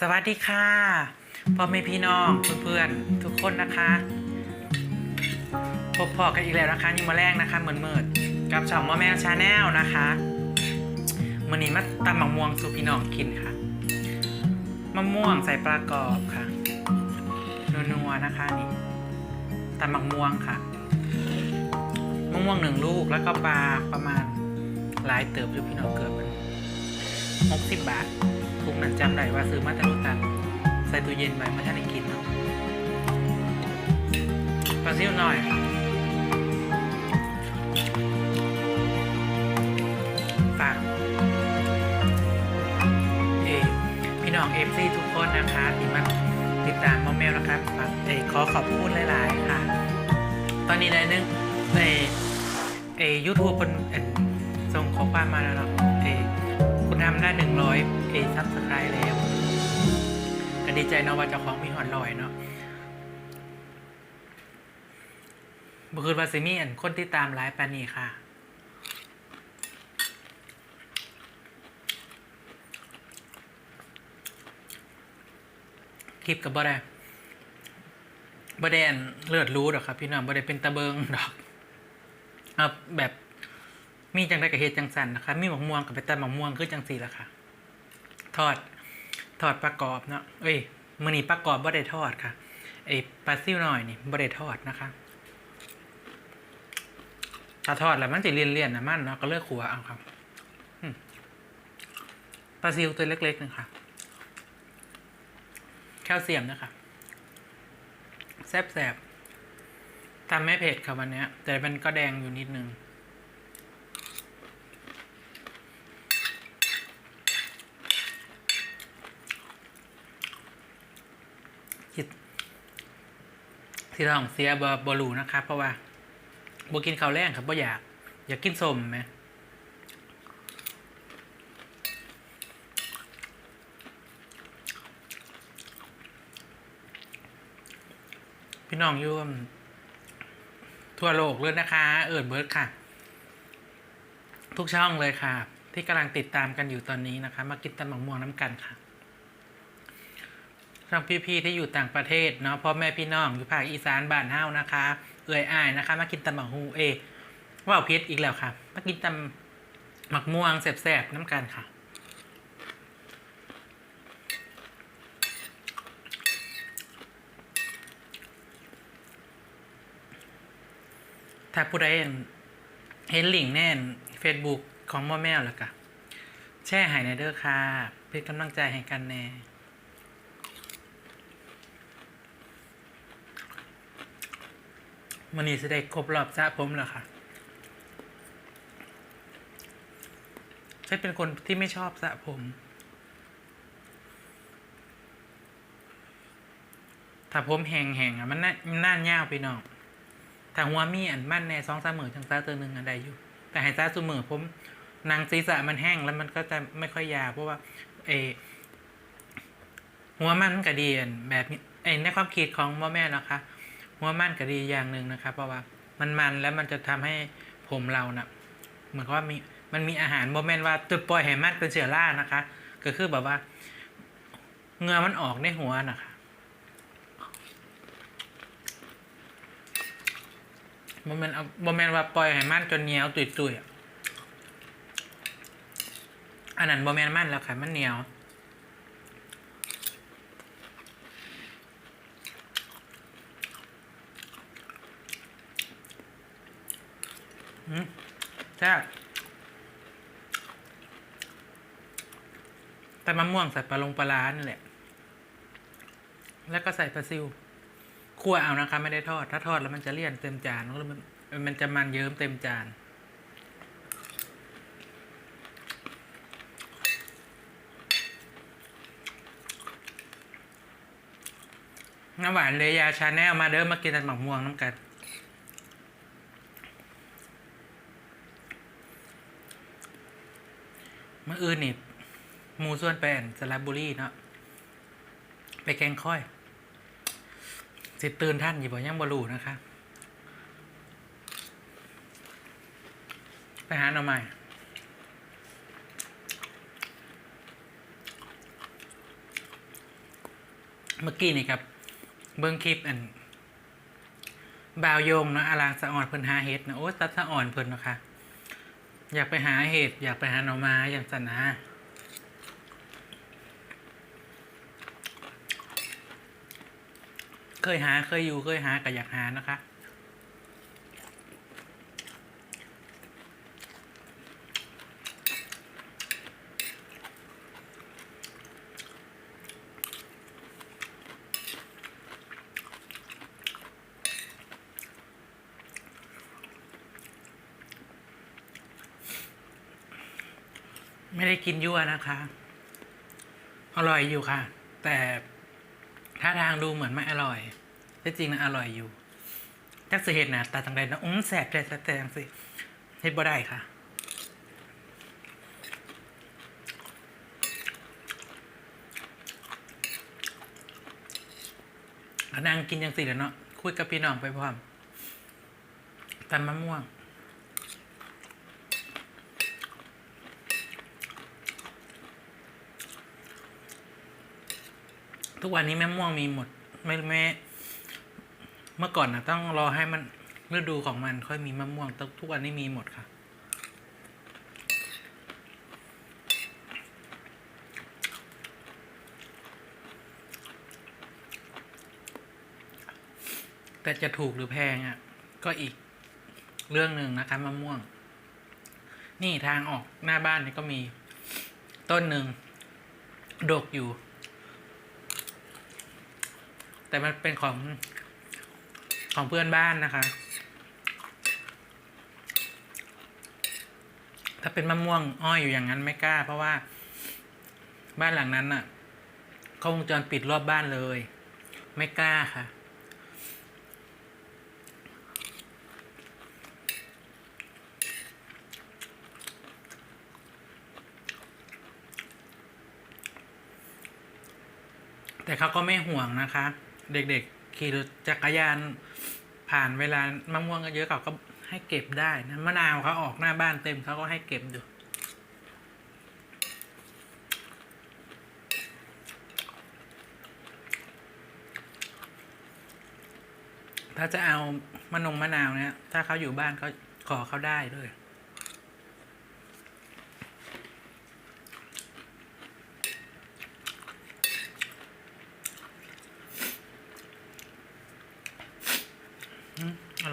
สวัสดีค่ะพ่อแม่พี่น้องเพื่อนๆทุกคนนะคะพบพอกันอีกแล้วนะคะยิ่งมาแรกนะคะเหมือนเมิดกับช่องม่แมวชาแนลนะคะวันนี้มาตำมะม่วงสูพี่น้องกินค่ะมะม่วงใส่ปลากรอบค่ะนัวๆนะคะนี่ตำมะม่วงค่ะมะม่วงหนึ่งลูกแล้วก็ปลาประมาณหลายเติบอยู่พี่น้องเกิด 60 บาทคุ้มหนันจำได้ว่าซื้อมาตาโรตันใส่ตู้เย็นไว้มาท่านกินเนาะปลาซิ่วหน่อยฝากเอพี่น้องเอฟซีทุกคนนะคะที่มาติดตามมอมแมวนะครับฝากเอขอขอบคุณหลาย ๆ ค่ะ ตอนนี้ได้นึงในเอยูทูบเป็นส่งข้อความมาแล้วเนาะ คุณทำได้หนึ่งร้อยเอซับสไครต์แล้วก็ดีใจเนาะว่าเจ้าของมีหอนลอยเนาะบุคืนวาซิมีอันคนที่ตามไลฟ์ปานีค่ะคลิปกับบ่ได้บ่ได้อันเลือดรู้ดอกครับ พี่น้องบ่ได้เป็นตะเบิงดอกเอาแบบ มีจังได้กับเฮ็ดจังสันนะคะ มีหมกม่วงกับไปตำหมกม่วงคือจังสีละค่ะ ทอด ทอดประกอบเนาะ เอ้ยมือนี้ประกอบบ่ได้ทอดค่ะ ไอ้ปลาซิ่วหน่อยนี่บ่ได้ทอดนะคะถ้าทอดแล้วมันจะเลี่ยนๆนะมันเนาะก็เลือกขัวเอาครับปลาซิวตัวเล็กๆนึงค่ะ แคลเซียมนะคะ แซบๆทำไม่เผ็ดค่ะวันนี้ แต่มันก็แดงอยู่นิดนึง ที่ท้องเสียบบอบรูนะครับ เพราะว่าบกินข้าวแรงครับบ่อยาก อยากกินสมไหมพี่น้องอยุ่มทั่วโลกเลยนะคะ เอิร์ดเบิร์ดค่ะ ทุกช่องเลยค่ะ ที่กำลังติดตามกันอยู่ตอนนี้นะคะ มากินตำบักม่วงน้ำกันค่ะ สำหรับพี่ๆที่อยู่ต่างประเทศเนาะพ่อแม่พี่น้องอยู่ภาคอีสานบ้านเฮานะคะ เอื่อยอ้ายนะคะ มากินตำบักฮูเอว่าวพชรอีกแล้วค่ะ มากินตำหมักม่วงแสบๆน้ำกันค่ะถ้าผู้ใดเห็นลิงแน่น Facebook ของม่อแมวแล้วก็แช่หายในเด้อค่ะเพื่อกำลังใจให้กันแน่ มันนี้จะได้ครบรอบสระผมแล้วค่ะฉันเป็นคนที่ไม่ชอบสระผม ถ้าผมแห้งๆอะมันน่ามันน่ายาวไปหน่อยถ้าหัวมีอันมั่นในสองสามหมื่นจังซาตัวหนึ่งอันใดอยู่ แต่ให้ซาสุมือผมนางศีรษะมันแห้งแล้วมันก็จะไม่ค่อยยาวเพราะว่าเอหัวมันก็ดีอันแบบไอในความคิดของพ่อแม่นะคะ หัวมันก็ดีอย่างหนึ่งนะครับ เพราะว่ามันมันแล้วมันจะทำให้ผมเรานะ่ะเหมือนกับว่ามีมันมีอาหารโมเมนต์ว่าจุดปล่อยแหมันเป็นเชื้อรานะคะ ก็คือแบบว่าเหงือมันออกในหัวนะคะโมเมนต์โมเมนต์ว่าปล่อยแหมันจนเหนียวตุยๆอะอันนั้นโมเมนต์มันแล้วค่ะมันเหนียว แซ่บแต่มะม่วงใส่ปลาลงปลาร้านี่แหละ แล้วก็ใส่ปลาซิวคั่วเอานะคะ ไม่ได้ทอด ถ้าทอดแล้วมันจะเลี่ยนเต็มจานแล้วมันมันจะมันเยิ้มเต็มจานน้ำหวานเลยยาชาแนลมาเด้อมากินตันหมักม่วงน้ำกัน เมื่ อื่นนี่มูส่วนแปนสระบุรีเนาะไปแกงค่อย สิตื่นท่านอยู่บ่ยังบรูนะคะ ไปหาหน่อไม้เมื่อกี้นี่ครับ เบิ้งคลิปอัน บาวโยงเนาะอารางสะอ่อนเพิ่นหาเห็ดนะโอ้ตัดสะอ่อนเพิ่นนะคะ อยากไปหาเห็ดอยากไปหาหน่อไม้อย่างสันนะเคยหาเคยอยู่เคยหาก็อยากหานะคะ กินยั่วนะคะ อร่อยอยู่ค่ะ แต่ท่าทางดูเหมือนไม่อร่อยที่จริงนะอร่อยอยู่จักสิเห็ดนะตาตังใดนะอุ้มแสบแต่แต่แต่จังสิเฮ็ดบ่ได้ค่ะนั่งกินยังสิแหล้วเนาะคุยกับพี่น้องไปพร้อมตำมะม่วง ทุกวันนี้แม่ม่วงมีหมดไม่แม่เมื่อก่อนนะต้องรอให้มันฤดูของมันค่อยมีมะม่วงแต่ทุกวันนี้มีหมดค่ะ แต่จะถูกหรือแพงอะ่ะ ก็อีกเรื่องหนึ่งนะคะมะม่วง นี่ทางออกหน้าบ้านนี่ก็มีต้นหนึ่งดกอยู่ แต่มันเป็นของของเพื่อนบ้านนะคะ ถ้าเป็นมะม่วงอ้อยอยู่อย่างนั้นไม่กล้า เพราะว่าบ้านหลังนั้นน่ะเขาวงจรปิดรอบบ้านเลย ไม่กล้าค่ะ แต่เขาก็ไม่ห่วงนะคะ เด็กๆขี่รถจักรยานผ่านเวลามะม่วงก็เยอะเขาก็ให้เก็บได้นะมะนาวเขาออกหน้าบ้านเต็มเขาก็ให้เก็บอยู่ถ้าจะเอามะนงมะนาวเนี่ยถ้าเขาอยู่บ้านก็ขอเขาได้ด้วย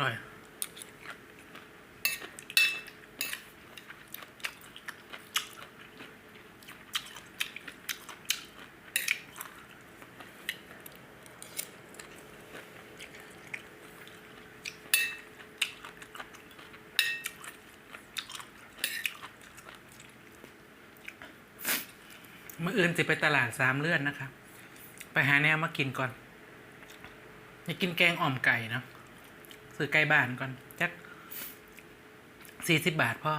ร่อยเมื่ออื่นสิไปตลาดสามเลื่อนนะคะไปหาแนวมากินก่อนอยากกินแกงอ่อมไก่เนาะ ซื้อไก่บ้านก่อนจักสี่สิบบาทพ่อ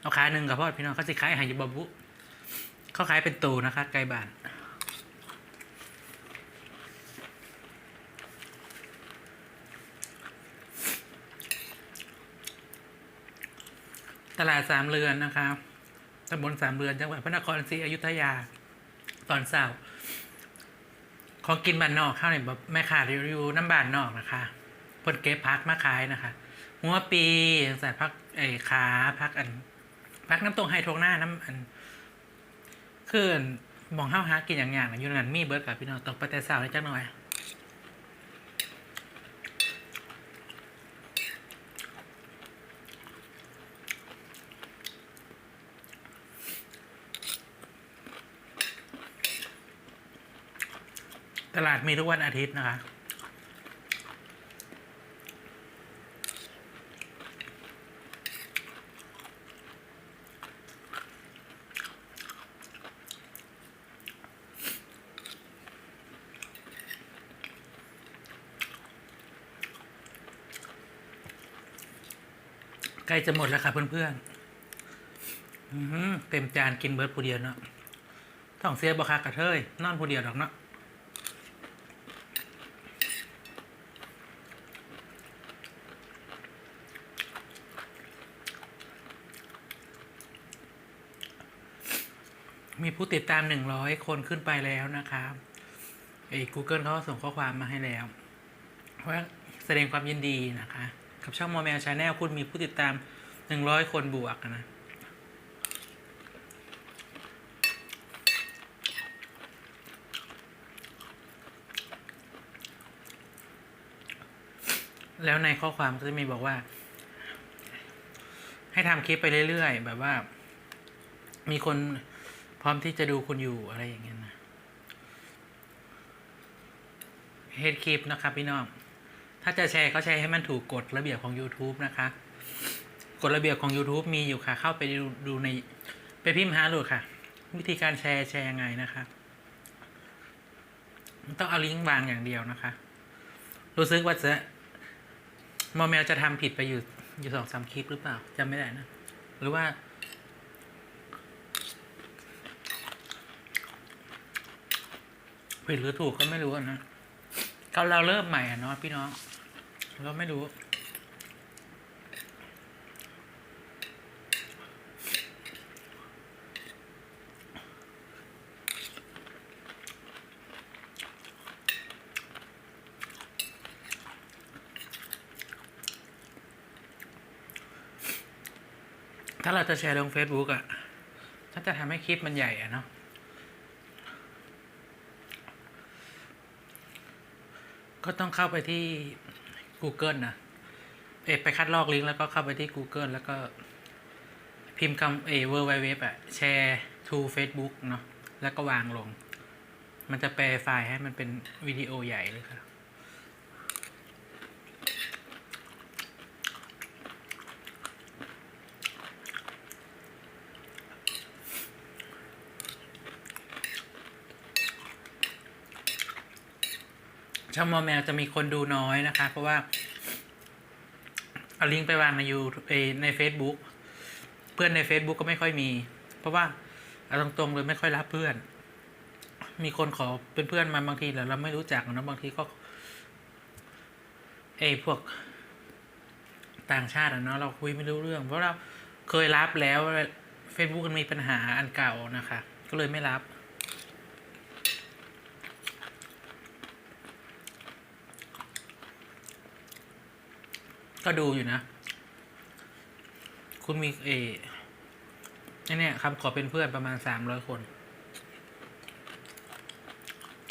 เอาขายหนึ่งกับพ่อพี่น้องเขาสิขายอาหารยูบบุเขาขายเป็นตูนะคะไก่บ้าน ตลาดสามเรือนนะคะตำบลสามเรือนจังหวัดพระนครศรีอยุธยา ตอนเช้าของกินบ้านนอกข้าวเนี่ยแบบแม่ค้ารีวิวน้ำบานนอกนะคะ เพิ่นเก็บพักมาขายนะคะ หัวปีใส่พักไอ้ขาพักอันพักน้ำตรงไฮโทงหน้าน้ำอันคืออันมองห้าวหากินอย่างอย่างอยู่นั่นมีเบิร์ดกับพี่น้องตกไปแต่สาวเลยจักหน่อยตลาดมีทุกวันอาทิตย์นะคะ ใกล้จะหมดแล้วค่ะเพื่อนๆอื้อหือเต็มจานกินเบิร์ดผู้เดียวเนาะท้องเสียบคากระเทยนอนผู้เดียวดอกเนาะมีผู้ติดตามหนึ่งร้อยคนขึ้นไปแล้วนะครับไอ้ Google เขาส่งข้อความมาให้แล้ว ว่าแสดงความยินดีนะคะ กับช่องมอแมวชาแนลคุณมีผู้ติดตามหนึ่งร้อยคนบวกนะ แล้วในข้อความก็จะมีบอกว่า ให้ทำคลิปไปเรื่อยๆ แบบว่า มีคนพร้อมที่จะดูคุณอยู่อะไรอย่างเงี้ยนะเฮดคลิปนะครับพี่น้อง ถ้าจะแชร์ก็แชร์ให้มันถูกกฎระเบียบของ YouTube นะคะกฎระเบียบของ YouTube มีอยู่ค่ะ เข้าไปดูดูใน ไปพิมพ์หาโหลดค่ะ วิธีการแชร์แชร์ยังไงนะคะต้องเอาลิงก์วางอย่างเดียวนะคะ รู้สึกว่าจะมอแมวจะทำผิดไปอยู่อยู่สองสามคลิปหรือเปล่าจำไม่ได้นะ หรือว่า ผิดหรือถูกก็ไม่รู้อะนะก็เราเริ่มใหม่อะเนาะพี่น้อง เราไม่รู้ถ้าเราจะแชร์ลง Facebook อะถ้าจะทำให้คลิปมันใหญ่อะเนาะ ก็ต้องเข้าไปที่ Google นะเอไปคัดลอกลิงก์แล้วก็เข้าไปที่ Google แล้วก็พิมพ์คำเอเวอร์ไวเว็บอะแชร์ to Facebook เนาะแล้วก็วางลง มันจะแปลไฟล์ให้มันเป็นวิดีโอใหญ่เลยค่ะ ช่องมอแมวจะมีคนดูน้อยนะคะ เพราะว่า เอาลิงก์ไปวางในยูใน Facebook เพื่อนใน Facebook ก็ไม่ค่อยมี เพราะว่าเอาตรงๆเลยไม่ค่อยรับเพื่อน มีคนขอเป็นเพื่อนมาบางทีแล้วเราไม่รู้จักนะบางทีก็เอยพวกต่างชาติอะเนาะเราคุยไม่รู้เรื่อง เพราะเราเคยรับแล้ว Facebook มันมีปัญหาอันเก่านะคะ ก็เลยไม่รับ ก็ดูอยู่นะ คุณมีเอเนี่ยคำขอเป็นเพื่อนประมาณสามร้อยคน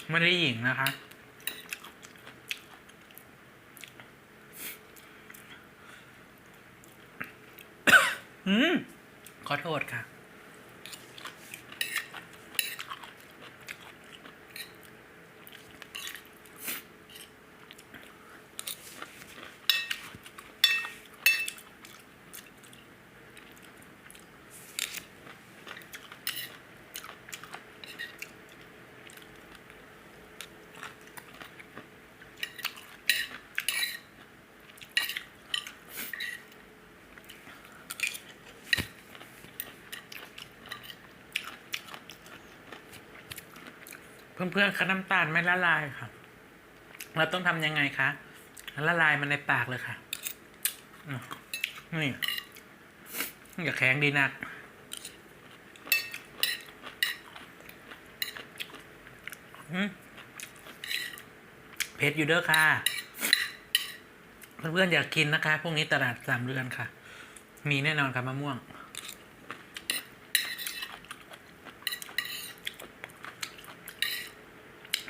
ไม่ได้หญิงนะคะ อืม ขอโทษค่ะ เพื่อนๆคะน้ำตาลไม่ละลายค่ะ เราต้องทำยังไงคะละลายมันในปากเลยค่ะนี่อย่าแข็งดีนัก เผ็ดอยู่เด้อค่ะ เพื่อนๆอยากกินนะคะ พวกนี้ตลาดสามเรือนค่ะ มีแน่นอนค่ะมะม่วง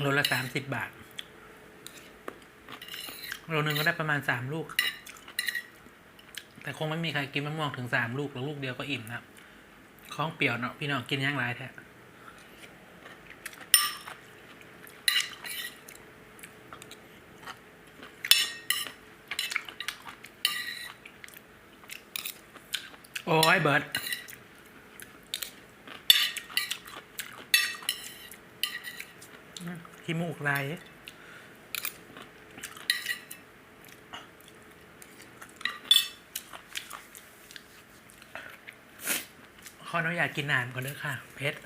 โลละสามสิบบาท โลหนึ่งก็ได้ประมาณสามลูก แต่คงไม่มีใครกินมะม่วงถึงสามลูกแล้วลูกเดียวก็อิ่มนะของเปรี้ยวเนาะพี่น้องกินย่างไรแท้โอ้ยเบิร์ด ขี้มูกลายขออนุญาตกินนานก่อนเด้อค่ะ เพชร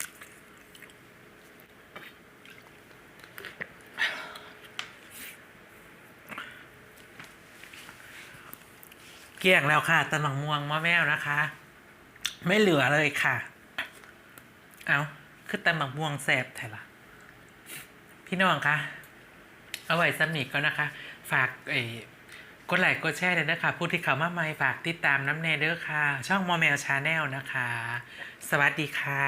เกลี้ยงแล้วค่ะตะหนองม่วงมะแมวนะคะ ไม่เหลือเลยค่ะ เอาคือตะหนองม่วงแสบไทยละ พี่น้องคะเอาไว้สำนิกก็นะคะ ฝากไอกดไลค์กดแชร์เลยนะคะผู้ที่เขามาใหม่ฝากติดตามน้ำเนเด้อค่ะ ช่องมอแมวชาแนลนะคะ สวัสดีค่ะ